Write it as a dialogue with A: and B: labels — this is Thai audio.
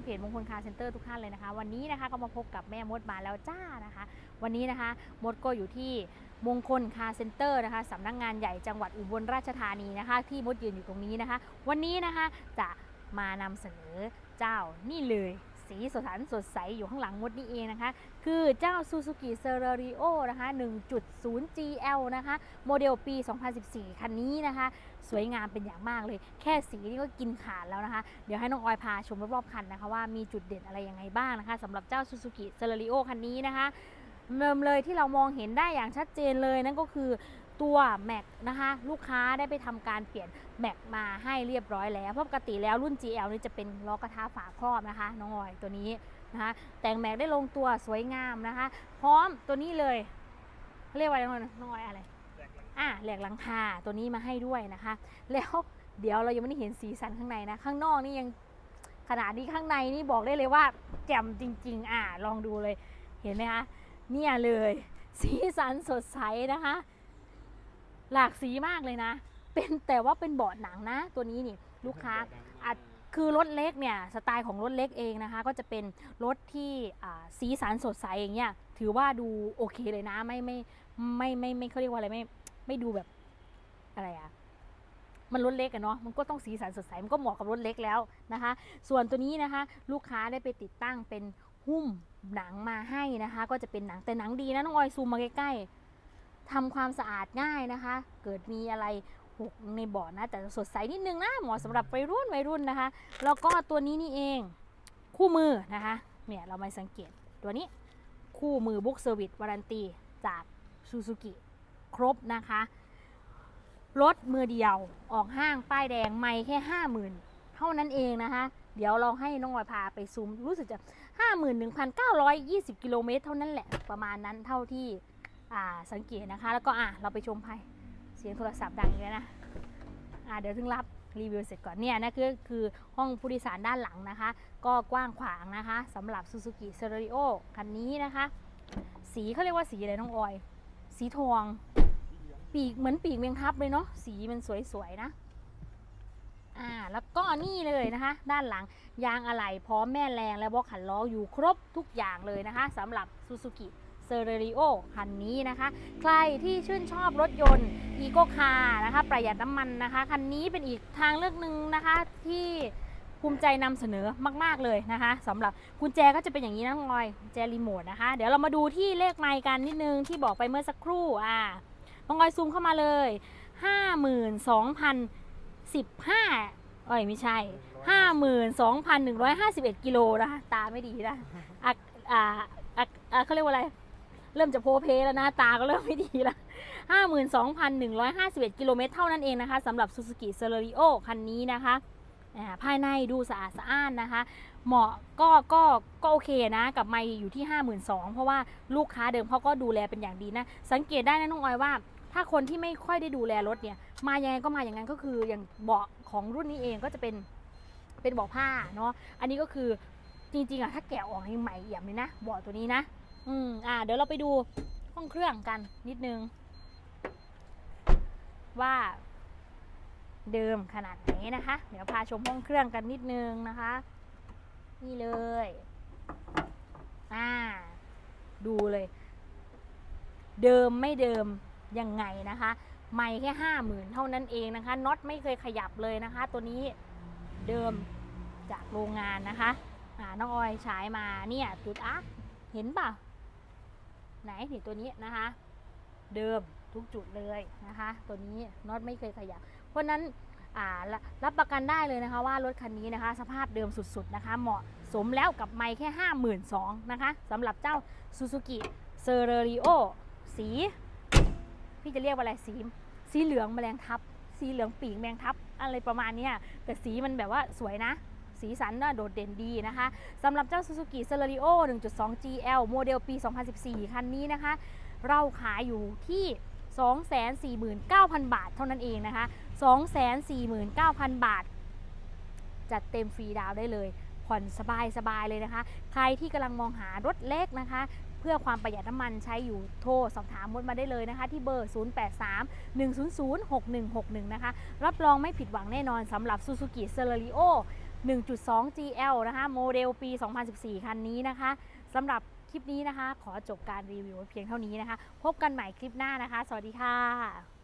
A: นเพจมงคลคาร์เซ็นเตอร์ทุกท่านเลยนะคะ วันนี้นะคะก็มาพบกับแม่มดมาแล้วจ้านะคะ วันนี้นะคะมดก็อยู่ที่มงคลคาร์เซ็นเตอร์นะคะสำนักงานใหญ่จังหวัดอุบลราชธานีนะคะ ที่มดยืนอยู่ตรงนี้นะคะ วันนี้นะคะจะมานำเสนอเจ้านี่เลย สีสดสันสดใสอยู่ข้างหลังมดนี่เองนะคะ คือเจ้า Suzuki c e r r i o นะคะ 1.0 GL นะคะ โมเดลปี 2014 คันนี้นะคะ สวยงามเป็นอย่างมากเลย แค่สีนี่ก็กินขาดแล้วนะคะ เดี๋ยวให้น้องออยพาชมรอบๆคันนะคะ ว่ามีจุดเด่นอะไรยังไงบ้างนะคะสำหรับเจ้า Suzuki c e r r i o คันนี้นะคะเริ่มเลยที่เรามองเห็นได้อย่างชัดเจนเลยนั่นก็คือ ตัวแม็กนะคะลูกค้าได้ไปทำการเปลี่ยนแม็กมาให้เรียบร้อยแล้วเพราะปกติแล้วรุ่น GL นี่จะเป็นล้อกระทะฝาครอบนะคะน้องออยตัวนี้นะคะแต่งแม็กได้ลงตัวสวยงามนะคะ พร้อมตัวนี้เลย เรียกว่าอะไรน้องน้องออยอะไรอะแหลกหลังคาตัวนี้มาให้ด้วยนะคะ แล้วเดี๋ยวเรายังไม่ได้เห็นสีสันข้างในนะ ข้างนอกนี่ยังขนาดนี้ข้างในนี่บอกได้เลยว่าแจ่มจริง ๆ อะลองดูเลยเห็นไหมคะเนี่ยเลย สีสันสดใสนะคะ หลากสีมากเลยนะ เป็นแต่ว่าเป็นเบาะหนังนะ ตัวนี้นี่ลูกค้าอาจคือรถเล็กเนี่ยสไตล์ของรถเล็กเองนะคะ ก็จะเป็นรถที่สีสันสดใสอย่างเงี้ยถือว่าดูโอเคเลยนะไม่ไม่ไม่ไม่ไม่เขาเรียกว่าอะไรไม่ไม่ดูแบบอะไรอะมันรถเล็กอะเนาะมันก็ต้องสีสันสดใสมันก็เหมาะกับรถเล็กแล้วนะคะ ส่วนตัวนี้นะคะ ลูกค้าได้ไปติดตั้งเป็นหุ้มหนังมาให้นะคะ ก็จะเป็นหนังแต่หนังดีนะน้องออยซูมมาใกล้ๆ ทำความสะอาดง่ายนะคะ เกิดมีอะไรหกในบาะนะแต่สดใสนิดนึงนะเหมาะสำหรับวัยรุ่นวัยรุ่นนะคะ แล้วก็ตัวนี้นี่เองคู่มือนะคะเนี่ยเรามาสังเกตตัวนี้คู่มือบุ๊กเซอร์วิสวารันตีจากซูซูกิครบนะคะรถมือเดียวออกห้างป้ายแดงไม่แค่ห้าหมื่นเท่านั้นเองนะคะ เดี๋ยวเราให้น้องออยพาไปซูมรู้สึกจะห้าหมื่นหนึ่งพันเก้าร้อยยี่สิบกิโลเมตรเท่านั้นแหละประมาณนั้นเท่าที่ สังเกตนะคะ แล้วก็อะเราไปชมภายเสียงโทรศัพท์ดังอยู่แล้วนะอ่าเดี๋ยวถึงรับรีวิวเสร็จก่อนเนี่ยนะคือคือห้องผู้โดยสารด้านหลังนะคะ ก็กว้างขวางนะคะสำหรับ Suzuki c e r r i o คันนี้นะคะ สีเขาเรียกว่าสีอะไรน้องออย สีทอง ปีกเหมือนปีกเมียงทับเลยเนาะสีมันสวยๆนะอ่าแล้วก็นี่เลยนะคะ ด้านหลังยางอะไหล่พร้อมแม่แรงและบล็อกขันล้ออยู่ครบทุกอย่างเลยนะคะสำหรับ Suzuki c e r r i o คันนี้นะคะ ใครที่ชื่นชอบรถยนต์อีโกคาร์นะคะ ประหยัดน้ำมันนะคะ คันนี้เป็นอีกทางเลือกหนึ่งนะคะที่ภูมิใจนำเสนอมาก ๆ เลยนะคะสำหรับกุญแจก็จะเป็นอย่างนี้นะน้องออยกุญแจรีโมทนะคะ เดี๋ยวเรามาดูที่เลขไมค์กันนิดนึงที่บอกไปเมื่อสักครู่อ่าน้องออยซูมเข้ามาเลย 52,015เอ้ยไม่ใช่ 52,151 กิโลนะคะตาไม่ดีนะอะอ่าอะอะเขาเรียกว่าอะไร เริ่มจะโพเพแล้วนะ ตาก็เริ่มไม่ดีล้ว52,151 กิโลเมตรเท่านั้นเองนะคะสำหรับ Suzuki c e r r i o คันนี้นะคะอ่าภายในดูสะอาดสะอ้านนะคะ เหมาะก็ก็ก็โอเคนะ กับไม่อยู่ที่ 52,000 เพราะว่าลูกค้าเดิมเขาก็ดูแลเป็นอย่างดีนะ สังเกตได้นะน้องออยว่า ถ้าคนที่ไม่ค่อยได้ดูแลรถเนี่ย มายังไงก็มาอย่างนั้นก็คืออย่างเบาะของรุ่นนี้เองก็จะเป็นเป็นเบาะผ้าเนาะอันนี้ก็คือจริงๆอะถ้าแกะออกให้ใหม่เอี่ยมเลยนะเบาะตัวนี้นะ อืมอ่า เดี๋ยวเราไปดูห้องเครื่องกันนิดนึง ว่าเดิมขนาดไหนนะคะ เดี๋ยวพาชมห้องเครื่องกันนิดนึงนะคะ นี่เลย อ่า ดูเลย เดิมไม่เดิมยังไงนะคะ ไม่แค่ห้าหมื่นเท่านั้นเองนะคะน็อตไม่เคยขยับเลยนะคะ ตัวนี้เดิมจากโรงงานนะคะ อ่าน้องออยฉายมาเนี่ยจุดอะเห็นป่ะ ไหนนี่ตัวนี้นะคะ เดิมทุกจุดเลยนะคะ ตัวนี้น็อตไม่เคยขยับ เพราะนั้นอ่ารับประกันได้เลยนะคะว่ารถคันนี้นะคะ สภาพเดิมสุดๆนะคะ เหมาะสมแล้วกับไม่แค่ 52,000นะคะสำหรับเจ้า Suzuki c e r r i o สี พี่จะเรียกว่าอะไรสี สีเหลืองแมลงทับ สีเหลืองปีกแมลงทับ อะไรประมาณนี้แต่สีมันแบบว่าสวยนะ สีสันน่าโดดเด่นดีนะคะสำหรับเจ้า Suzuki c e l e r i o 1.2 GL โมเดลปี 2014 คันนี้นะคะ เราขายอยู่ที่ 249,000 บาทเท่านั้นเองนะคะ 249,000 บาท จัดเต็มฟรีดาวได้เลยผ่อนสบายสบายเลยนะคะ ใครที่กำลังมองหารถเล็กนะคะ เพื่อความประหยัดน้ำมันใช้อยู่โทรสอบถามมดมาได้เลยนะคะ ที่เบอร์ 083 100 6161 นะคะ รับรองไม่ผิดหวังแน่นอนสำหรับ Suzuki c e l e r i o 1.2 GL นะคะโมเดลปี 2014 คันนี้นะคะสำหรับคลิปนี้นะคะ ขอจบการรีวิวเพียงเท่านี้นะคะ พบกันใหม่คลิปหน้านะคะ สวัสดีค่ะ